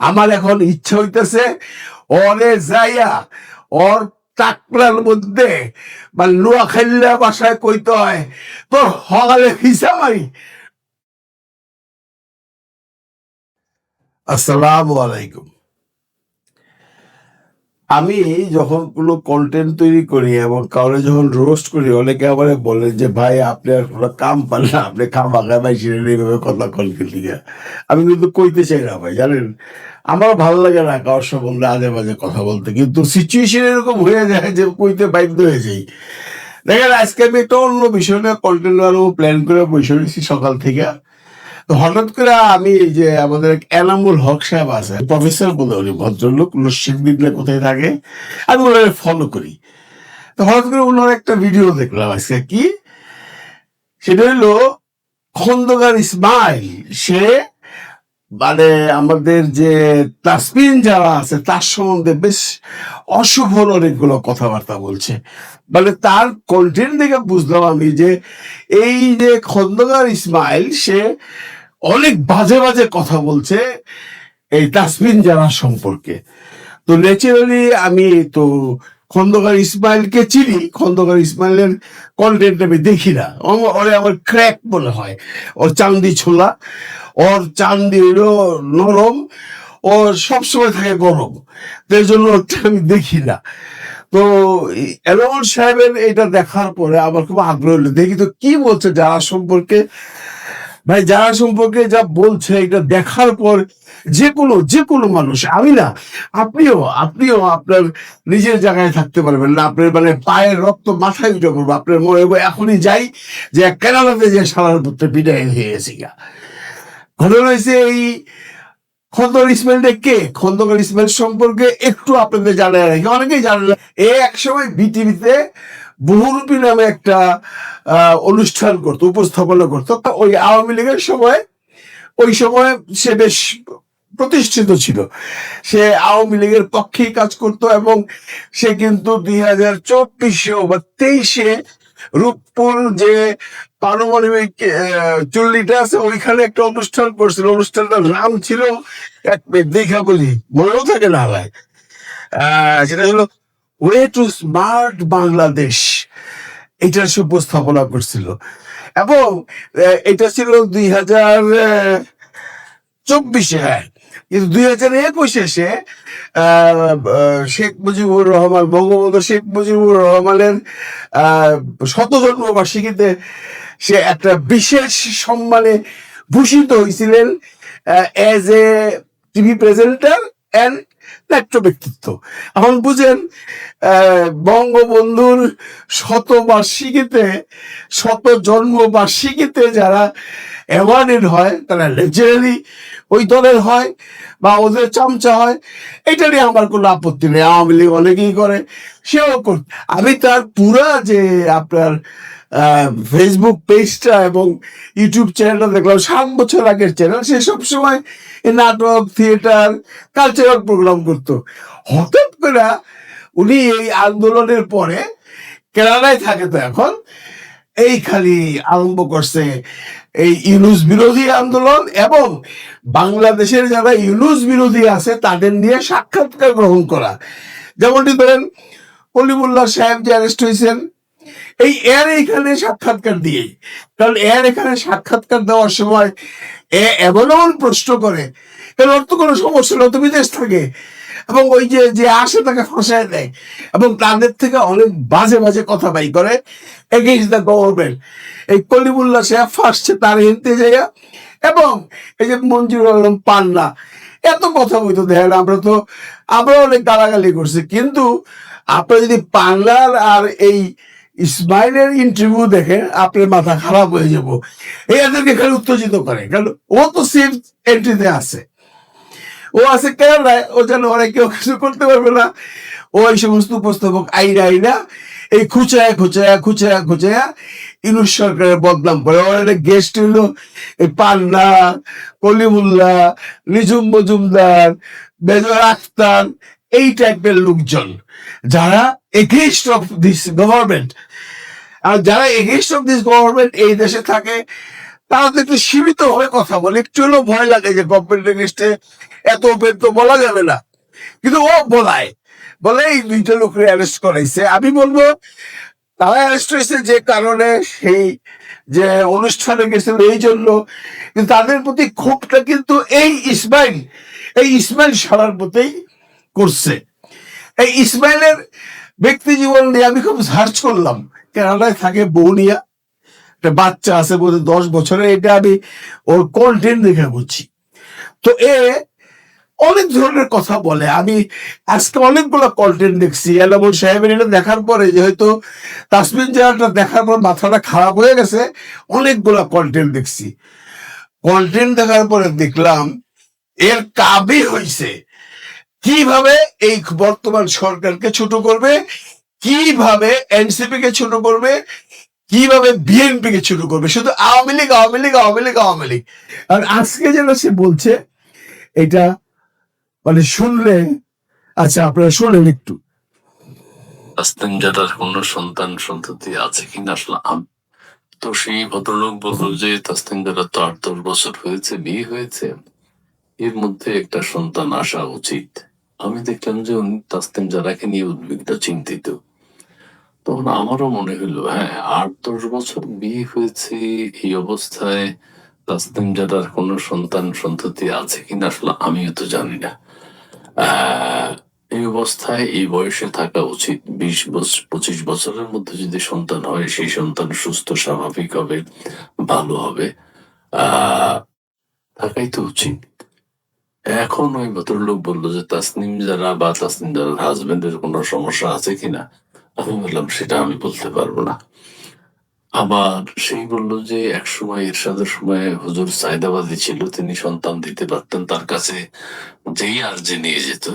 আমার এখন ইচ্ছা হইতেছে অরে যাইয়া ওর টাকলার মধ্যে, বা লোয়া খাইল্লা বাসায় কইতে হয়, তোর হগালে হিসা মারি আসসালামু আলাইকুম। আমি যখন কোনো কন্টেন্ট তৈরি করি এবং কাউরে যখন রোস্ট করি, অনেকে আবার বলে যে, ভাই, আপনি আর কোনো কাম পান না, আপনি কাম আগায় ভাই সেটা এইভাবে কথা কলকে লিগে আমি কিন্তু কইতে চাই না ভাই, জানেন? আমার ভালো লাগে না কারোর সম্বন্ধে আজে বাজে কথা বলতে, কিন্তু সিচুয়েশন এরকম হয়ে যায় যে কইতে বাধ্য হয়ে যাই। দেখেন, আজকে আমি একটা অন্য বিষয় নিয়ে কন্টেন্ট বানাবো প্ল্যান করে বসে রয়েছি সকাল থেকে। হঠাৎ করে আমি যে আমাদের এনামুল হক সাহেব আছে প্রফেসর বলে উনি ভদ্রলোক নসিদ্দিনে কোথায় থাকে, আমি ওনাকে ফলো করি। তো হঠাৎ করে ওনার একটা ভিডিও দেখলাম আজকে, কি? সেটা হলো খন্দকার ইসমাইল, সে মানে আমাদের যে তাসমিন যারা আছে, তার সম্বন্ধে বেশ অশুভ অনেকগুলো কথাবার্তা বলছে। মানে তার কন্টেন্ট দেখে বুঝলাম আমি যে এই যে খন্দকার ইসমাইল, সে অনেক বাজে বাজে কথা বলছে এই তাসমিন জানা সম্পর্কে। তো ন্যাচারালি আমি তো খন্দকার ইসমাইলকে চিনি, খন্দকার ইসমাইলের কন্টেন্ট আমি দেখি না। ওরে আমার ক্র্যাক মনে হয়। ওর চান্দি ছোলা, ওর চান্দি হইল নরম, ও সবসময় থাকে গরম। তো জন্য আমি দেখি না। তো এলামল সাহেবের এটা দেখার পরে আমার খুব আগ্রহ হলো, দেখি তো কি বলছে যারা সম্পর্কে। ভাই, যারা সম্পর্কে যা বলছে, এটা দেখার পর যে কোনো যে কোনো মানুষ, আমি না, আপনিও আপনিও আপনার নিজের জায়গায় থাকতে পারবেন না। আপনার মানে পায়ের রক্ত মাথায় উঠে পড়ব। আপনার মনে হবে, এখনই যাই যে কেরালাতে যে সালার পত্রে বিদায় হয়ে গেছি গা। ঘটনা হয়েছে এই খন্দকার ইসমাইলটা কে? খন্দকার ইসমাইল সম্পর্কে একটু আপনাদের জানায় রাখি। অনেকেই জানে না এ একসময় বিটিভিতে বহুরূপী নামে একটা অনুষ্ঠান করতো, উপস্থাপনা করতো। ওই আওয়ামী লীগের সময়, ওই সময় সে বেশ প্রতিষ্ঠিত ছিল। সে আওয়ামী লীগের পক্ষেই কাজ করত এবং সে কিন্তু দুই হাজার চব্বিশে বা তেইশে রূপপুর যে পারমাণবিক চুল্লিটা আছে, ওইখানে একটা অনুষ্ঠান করছিল। অনুষ্ঠানটার নাম ছিল এক দেখা বলি মনেও থাকে না সেটা হলো ওয়ে টু স্মার্ট বাংলাদেশ এটা সে উপস্থাপনা করছিল। এবং এটা ছিল দুই হাজার চব্বিশে। হ্যাঁ কিন্তু দুই হাজার একুশে সে আহ, আহ, শেখ মুজিবুর রহমান বঙ্গবন্ধু শেখ মুজিবুর রহমানের শত জন্মবার্ষিকীতে সে একটা বিশেষ সম্মানে ভূষিত হয়েছিলেন as a TV presenter and নাট্য ব্যক্তিত্ব এখন বুঝেন বঙ্গবন্ধুর শতবার্ষিকীতে শত জন্মবার্ষিকীতে যারা অ্যাওয়ার্ডেড হয়, তারা ন্যাচারালি ওই দলের হয় বা ওদের চামচা হয়। এটা নিয়ে আমার কোনো আপত্তি নেই। আওয়ামী লীগ অনেকেই করে, সেও আমি তার পুরা যে আপনার ফেসবুক পেজটা এবং ইউটিউব চ্যানেলটা দেখলাম। সাত বছর আগের চ্যানেল সে সবসময় এই নাটক থিয়েটার কালচারাল প্রোগ্রাম করতো। হঠাৎ করে উনি এই আন্দোলনের পরে কেরালায় থাকে তো এখন, এই খালি আরম্ভ করছে এই ইউনুস বিরোধী আন্দোলন এবং বাংলাদেশের যারা ইউনুস বিরোধী আছে, তাদের নিয়ে সাক্ষাৎকার গ্রহণ করা। যেমনটি ধরেন কলিমুল্লাহ সাহেব যে অ্যারেস্ট হয়েছেন এই এর এখানে সাক্ষাৎকার দিয়ে কারণ এর এখানে সাক্ষাৎকার দেওয়ার সময় এ এমন এমন প্রশ্ন করে ওর তো কোনো সমস্যা না তো বিদেশ থাকে। এবং ওই যে যে আসে তাকে ফাঁসায় দেয়। এবং তাদের থেকে অনেক বাজে বাজে কথা বাই করে। Against the government. এই কলিমুল্লাহ সাহেব ফাঁসছে তার হিনতে যাইয়া। এবং এই যে মঞ্জুর আলম পান্না, এত কথা বলতো, দেখেন আমরা তো, আমরা অনেক গালাগালি করছি। কিন্তু আপনারা যদি পান্নার আর এই ইসমাইলের ইন্টারভিউ দেখেন আপনার মাথা খারাপ হয়ে যাব। এদেরকে খালি উত্তেজিত করে, কারণ ও তো সেফ এন্ট্রিতে আছে। ও আছে কেরালায়, ও যেন অনেক কেউ কিছু করতে পারবে না। ও এই সমস্ত উপস্থাপক আইনা আইনা এই খুচায়া খুচায়া খুচায়া খুচায়া ইনুস সরকারের বদনাম করে। ওর গেস্ট হইল এই পান্না কলিমুল্লাহ নিজুম মজুমদার বেজর আখতার, এই টাইপের লোকজন, যারা এগেইনস্ট অফ দিস গভর্নমেন্ট আর যারা এগেইনস্ট অফ দিস গভর্নমেন্ট এই দেশে থাকে, তারা তো একটু সীমিত হয়ে কথা বলে। একটু হলেও ভয় লাগে যে গভর্নমেন্ট এগেনস্টে এত ওপেন তো বলা যাবে না। কিন্তু ও বলায়, বলে এই দুইটা লোকের অ্যারেস্ট করাইছে। আমি বলব, তারা অ্যারেস্ট হয়েছে যে কারণে সেই যে অনুষ্ঠানে গেছিল এই জন্য। কিন্তু তাদের প্রতি ক্ষোভটা কিন্তু এই ইসমাইল এই ইসমাইল সারার প্রতি করছে। এই ইসমাইলের ব্যক্তি জীবন নিয়ে আমি খুব সার্চ করলাম কানাডায় থাকে বৌনিয়া একটা বাচ্চা আছে বোধ দশ বছরে এটা আমি ওর কন্টেন্ট দেখে বুঝছি তো এ অনেক ধরনের কথা বলে। আমি আজকে অনেকগুলো কন্টেন্ট দেখছি। এলামুল সাহেবের এটা দেখার পরে যেহেতু তাসমিন জাহাটা দেখার পর মাথাটা খারাপ হয়ে গেছে, অনেকগুলো কন্টেন্ট দেখছি। কন্টেন্ট দেখার পরে দেখলাম, এর কাবি হইছে। কীভাবে এই বর্তমান সরকারকে ছোট করবে? কীভাবে এনসিপি কে ছোট করবে? কীভাবে বিএনপি কে ছোট করবে? শুধু আওয়ামী লীগ আওয়ামী লীগ আওয়ামী লীগ আওয়ামী লীগ। আর আজকে যেটা সে বলছে, এটা মানে শুনলে আচ্ছা আপনারা শুনলেন একটু। তাসলিম জাটার কোন সন্তান সন্ততি আছে কিনা আসলে তো সেই ভদ্রলোক বলল যে তাসলিম জাটা তো আট দশ বছর হয়েছে, বিয়ে হয়েছে। এর মধ্যে একটা সন্তান আসা উচিত। আমি দেখলাম যে তাসলিম জারাকে নিয়ে উদ্বিগ্ন, চিন্তিত। তখন আমারও মনে হলো হ্যাঁ আট, দশ বছর বিয়ে হয়েছে, এই অবস্থায় তাসলিম জাটার কোন সন্তান, সন্ততি আছে কিনা আসলে আমিও তো জানি না। এই অবস্থায় এই বয়সে থাকা উচিত। বিশ বছর পঁচিশ বছরের মধ্যে যদি সন্তান হয়, সেই সন্তান সুস্থ, স্বাভাবিক হবে, ভালো হবে। থাকাই তো উচিত। এখন ওই ভদ্রলোক বলল যে, তাসনিম যারা বা তাসনিম যারার হাজবেন্ডের কোনো সমস্যা আছে কিনা আমি বললাম, সেটা আমি বলতে পারব না। আবার সেই বলল যে, এক সময় এরশাদের সময় হুজুর সাইদাবাদী ছিল, তিনি সন্তান দিতে পারতেন, তার কাছে যেই আর যে নিয়ে যেত,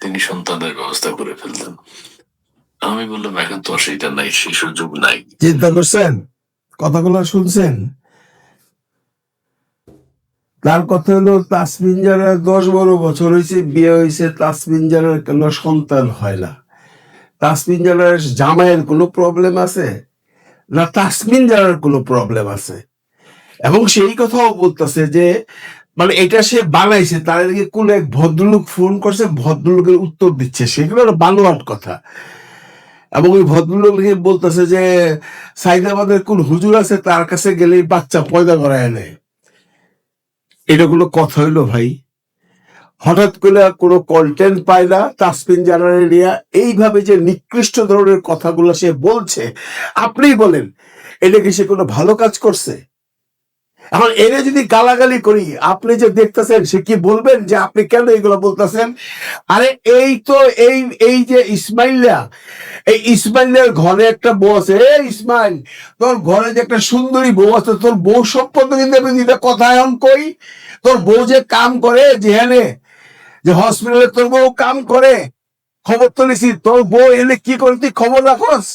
তিনি সন্তানের ব্যবস্থা করে ফেলতেন। আমি বললাম, এখন তো সেইটা নাই সেই সুযোগ নাই। চিন্তা করছেন? কথাগুলো শুনছেন? তার কথা হলো তাসমিন যারা দশ বারো বছর হয়েছে, বিয়ে হয়েছে তাসমিন যারার কোনো সন্তান হয় না। তাসমিন যারার জামাইয়ের কোনো প্রবলেম আছে? না তাসমিন যারার কোনো প্রবলেম আছে? এবং সেই কথাও বলতেছে যে মানে এটা সে বানাইছে, তার কোন এক ভদ্রলোক ফোন করছে, ভদ্রলোকের উত্তর দিচ্ছে। সেগুলো একটা বানোয়াট কথা। এবং ওই ভদ্রলোককে বলতেছে যে, সাইদাবাদের কোন হুজুর আছে, তার কাছে গেলেই বাচ্চা পয়দা করায় নেয়। এটা কোনো কথা হইল ভাই। হঠাৎ করে কোনো কন্টেন্ট পায় না, তাসমিন জানার নিয়ে এইভাবে যে নিকৃষ্ট ধরনের কথাগুলো সে বলছে, আপনিই বলেন, এটা কি সে কোনো ভালো কাজ করছে? এখন এনে যদি গালাগালি করি, আপনি যে দেখতেছেন, সে কি বলবেন যে আপনি কেন এগুলো বলতেছেন? আরে এই তো এই এই যে ইসমাইলা এই ইসমাইলের ঘরে একটা বউ আছে। এ ইসমাইল, তোর ঘরে যে একটা সুন্দরী বউ আছে, তোর বউ সম্পর্কে কিন্তু আমি দুইটা কথা এখন কই, তোর বউ যে কাম করে যেখানে, যে হসপিটালে তোর বউ কাম করে, খবর তো নিছি, তোর বউ এনে কি করে তুই খবর রাখস?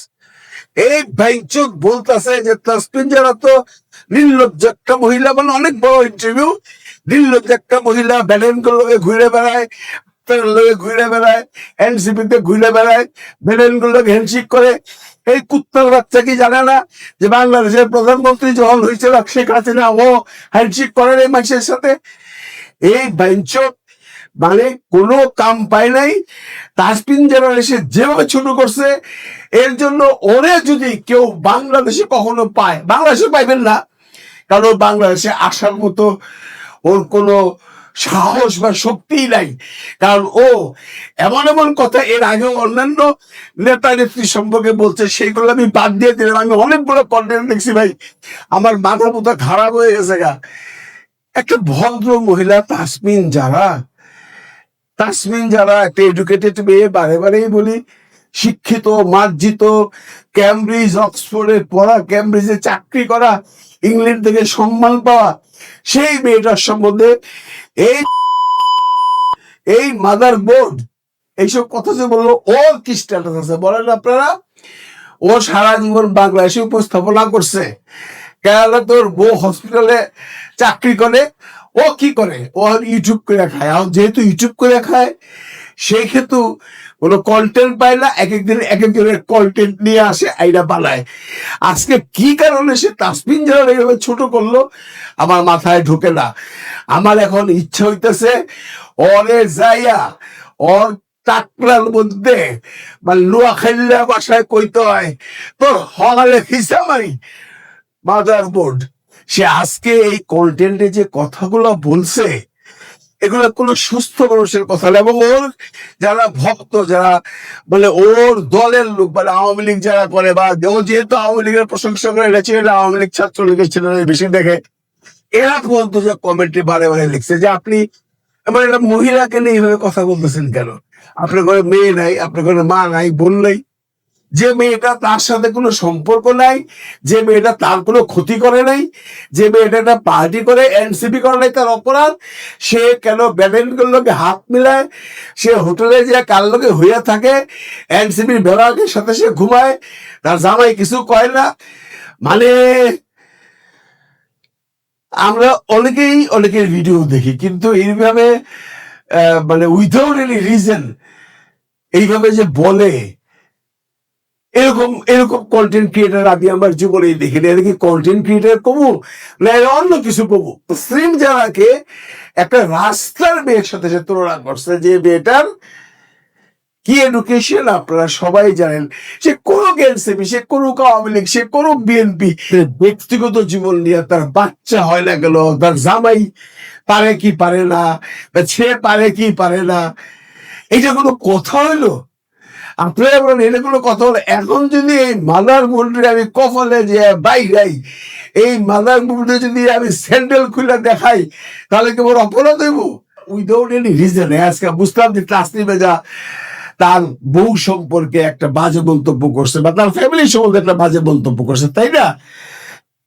এই ভাইচুক বলতেছে যে তাসপিন তো নির্লজ্জ একটা মহিলা মানে অনেক বড় ইন্টারভিউ নির্লজ্জ একটা মহিলা ব্যালেন গুলোকে ঘুরে বেড়ায় লোকে ঘুরে বেড়ায়, এনসিপি তে ঘুরে বেড়ায় হ্যান্ডশিক করে। এই কুত্তার বাচ্চা কি জানে না যে বাংলাদেশের প্রধানমন্ত্রী যখন হয়েছিল শেখ হাসিনা, ও হ্যান্ডশিক করেন এই মানুষের সাথে। এই বেঞ্চক মানে কোনো কাম পায় নাই। তাসপিন জেনারেশন যেভাবে ছোট করছে এর জন্য ওরে যদি কেউ বাংলাদেশে কখনো পায়, বাংলাদেশে পাইবেন না। কারণ বাংলাদেশে আসার মতো ওর কোনো সাহস বা শক্তিই নাই। কারণ ও এমন এমন কথা, এর আগে অন্যান্য নেতা নেত্রী সম্পর্কে বলছে, সেইগুলো আমি বাদ দিয়ে দিলাম। আমি অনেকগুলো কন্টেন্ট দেখছি ভাই। আমার মাথা মুথা খারাপ হয়ে গেছে গা। একটা ভদ্র মহিলা, তাসমিন যারা তাসমিন যারা একটা এডুকেটেড মেয়ে, বারে বারেই বলি শিক্ষিত, মার্জিত ক্যামব্রিজ অক্সফোর্ডে পড়া ক্যামব্রিজে চাকরি করা ইংল্যান্ড থেকে সম্মান পাওয়া, সেই মেয়েটার সম্বন্ধে এই এই মাদার বোর্ড এইসব কথা যে বলল, ওর কি স্ট্যাটাস আছে বলেন আপনারা? ও সারা জীবন বাংলাদেশে উপস্থাপনা করছে। কেননা তোর বউ হসপিটালে চাকরি করে, ও কি করে? ও ইউটিউব করে খায়। যেহেতু ইউটিউব করে খায়, সেই ক্ষেত্রে কোনো কন্টেন্ট পায় না এক একদিন এক একজনের কন্টেন্ট নিয়ে আসে আইডা বানায়। আজকে কি কারণে সে তাসমিন যারা এইভাবে ছোট করল, আমার মাথায় ঢোকে না। আমার এখন ইচ্ছা হইতেছে অরে যাইয়া, ওর টাকলার মধ্যে বা লোয়া খেললে বাসায় কইতে হয়, তোর হলে খিসামারি মাদার বোর্ড সে আজকে এই কন্টেন্টে যে কথাগুলো বলছে এগুলো কোনো সুস্থ মানুষের কথা না। এবং ওর যারা ভক্ত, যারা মানে ওর দলের লোক মানে আওয়ামী লীগ যারা করে, বা ও যেহেতু আওয়ামী লীগের প্রশংসা করে এটা ছিল আওয়ামী লীগ ছাত্রলীগের ছিল বেশি দেখে। এরা পর্যন্ত যে কমেন্টে বারে বারে লিখছে যে আপনি মানে মহিলাকে নিয়ে এইভাবে কথা বলতেছেন কেন? আপনার ঘরে মেয়ে নাই, আপনার ঘরে মা নাই, বোন নাই। যে মেয়েটা তার সাথে কোনো সম্পর্ক নাই, যে মেয়েটা তার কোনো ক্ষতি করে নাই, যে মেয়েটা একটা পার্টি করে, এনসিপি করে নাই তার অপরাধ, সে কেন ব্যাডমিন্টন লোকে হাত মিলায়, সে হোটেলে যে কার লোকে হইয়া থাকে, এনসিপির বেলাকের সাথে সে ঘুমায়, তার জামাই কিছু কয় না। মানে আমরা অনেকেই অনেকের ভিডিও দেখি, কিন্তু এইভাবে মানে উইথাউট এনি রিজন এইভাবে যে বলে এরকম এরকম কন্টেন্ট ক্রিয়েটার আমি আমার জীবনে দেখিনি। এটা কি কন্টেন্ট ক্রিয়েটার কমু, না অন্য কিছু কমু। মুসলিম যারাকে একটা রাস্তার মেয়ের সাথে সে তুলনা করছে, যে মেয়েটার কি এডুকেশন আপনারা সবাই জানেন, সে কোনো এনসিপি সে কোনো আওয়ামী লীগ, সে কোনো বিএনপি ব্যক্তিগত জীবন নিয়ে তার বাচ্চা হয় না গেল, তার জামাই পারে কি পারে না সে পারে কি পারে না এটা কোনো কথা হইল? আপনারা বলেন এটা কোনো কথা এখন যদি এই মাদার আমি কপালে যে এই মাদার যদি আমি স্যান্ডেল খুলে দেখাই, তাহলে অপরাধ হইব? উইদাউট এনি রিজন আজকে বুঝলাম যে তার বউ সম্পর্কে একটা বাজে মন্তব্য করছে, বা তার ফ্যামিলি সম্বন্ধে একটা বাজে মন্তব্য করছে, তাই না?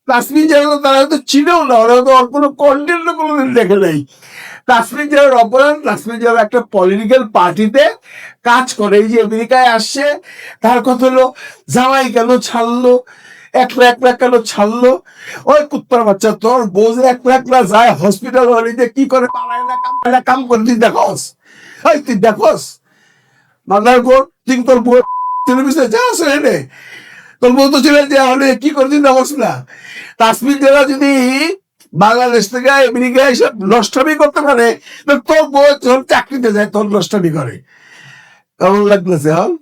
কাশ্মীর যারা তারা হয়তো চিনেও না, ওরা হয়তো ওর কোনো কন্টেন্টও কোনোদিন দেখে নাই। কাশ্মীর যারা অপরাধ কাশ্মীর যারা একটা পলিটিক্যাল পার্টিতে কাজ করে, এই যে আমেরিকায় আসছে, তার কথা হলো জামাই কেন ছাড়লো একলা কেন ছাড়লো। ওই কুত্তার বাচ্চা, তোর যে একলা একলা যায় হসপিটাল কি করে পালায় কাম করে তুই ওই তুই মাদার তুই তোর টেলিভিশনে যা তোর বউ তো দেওয়া হলে কি করে তুই দেখোস না? কাশ্মীর জেলা যদি বাংলাদেশ থেকে আমেরিকায় এসব নষ্টামি করতে পারে তোর বউ তোর চাকরিতে যায় তোর নষ্টামি করে। কেমন লাগতেছে হল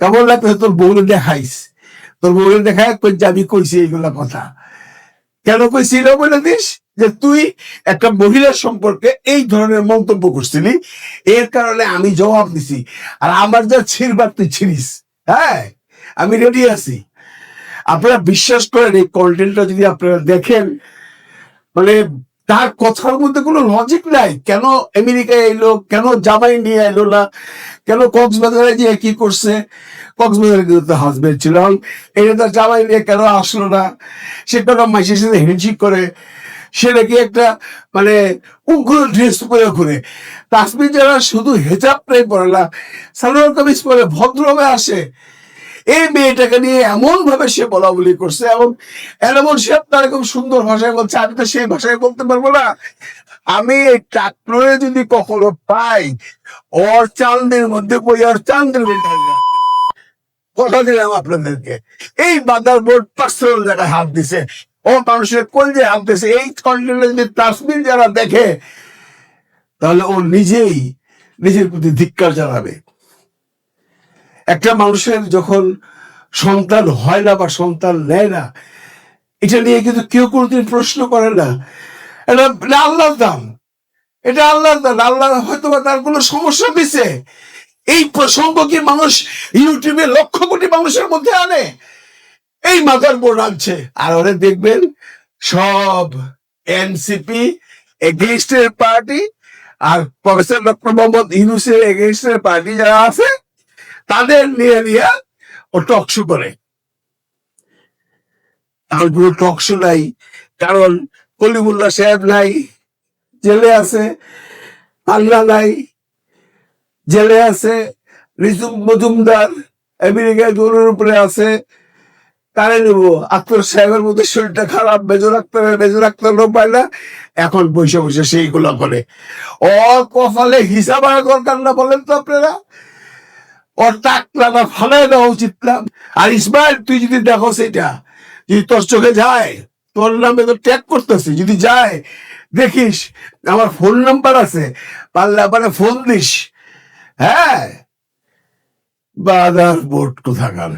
কেমন লাগতেছে তোর বউরে দেখাইস? তোর বউরে দেখায় কই আমি কইছি এইগুলা কথা। কেন কইছি এটা বলে দিস যে তুই একটা মহিলার সম্পর্কে এই ধরনের মন্তব্য করছিলি, এর কারণে আমি জবাব দিছি। আর আমার যা ছিড়বার তুই ছিড়িস হ্যাঁ? আমি রেডি আছি। আপনারা বিশ্বাস করেন এই কন্টেন্টটা যদি আপনারা দেখেন মানে তার কথার মধ্যে কোনো লজিক নাই। কেন আমেরিকায় এলো? কেন জামাই নিয়ে এলো না? কেন কক্সবাজারে গিয়ে কি করছে? কক্সবাজারে কিন্তু তার হাজবেন্ড ছিল। এটা তার জামাই নিয়ে কেন আসলো না? সে কেন মাসের সাথে হ্যান্ডশিক করে? সে নাকি একটা মানে উগ্র ড্রেস পরে ঘুরে। কাশ্মীর যারা শুধু হেজাব হেজাবটাই পরে না, সালোয়ার কামিজ পরে ভদ্রভাবে আসে। এই মেয়েটাকে নিয়ে এমন ভাবে সে বলা বলি করছে এবং এমন সে আপনার খুব সুন্দর ভাষায় বলছে, আমি তো সেই ভাষায় বলতে পারব না। আমি এই ট্রাক্টরে যদি কখনো পাই, ওর চান্দের মধ্যে বই ওর চান্দের মধ্যে কথা দিলাম আপনাদেরকে। এই বাদার বোর্ড পার্সোনাল জায়গায় হাত দিছে, ও মানুষের কোন যে হাত দিছে, এই কন্টেন্টে যদি তাসমিন যারা দেখে, তাহলে ও নিজেই নিজের প্রতি ধিক্কার জানাবে। একটা মানুষের যখন সন্তান হয় না বা সন্তান নেয় না, এটা নিয়ে কিন্তু কেউ কোনোদিন প্রশ্ন করে না। এটা আল্লাহর দাম এটা আল্লাহর দাম আল্লাহ হয়তো বা তার কোনো সমস্যা দিছে। এই প্রসঙ্গ কি মানুষ ইউটিউবে লক্ষ কোটি মানুষের মধ্যে আনে। এই মাথার বোর্ড আনছে। আর ওরা দেখবেন, সব এনসিপি এগেইস্টের পার্টি আর প্রফেসর ডক্টর মোহাম্মদ ইউনুসের এগেইস্টের পার্টি যারা আছে তাদের নিয়ে নিয়ে ও টকশো করে। আর কোনো টকশো নাই, কারণ কলিমুল্লাহ সাহেব নাই, জেলে আছে আল্লাহ নাই, জেলে আছে, রিজুম মজুমদার আমেরিকায় দৌড়ের উপরে আছে। কারে নেব, আক্তর সাহেবের মধ্যে শরীরটা খারাপ বেজর আক্তারের বেজর আক্তার পায় না, এখন বসে বসে সেইগুলো করে। ও কপালে হিসাব আর দরকার না বলেন তো আপনারা? ওর টাকলা ফালাই দেওয়া উচিত না। আর ইসমাইল, তুই যদি দেখো সেটা, যদি তোর চোখে যায়, তোর নামে তো ট্যাগ করতেছি, যদি যায়, দেখিস, আমার ফোন নাম্বার আছে, পারলে আবার ফোন দিস। হ্যাঁ? বাদার বোর্ড কোথাকার?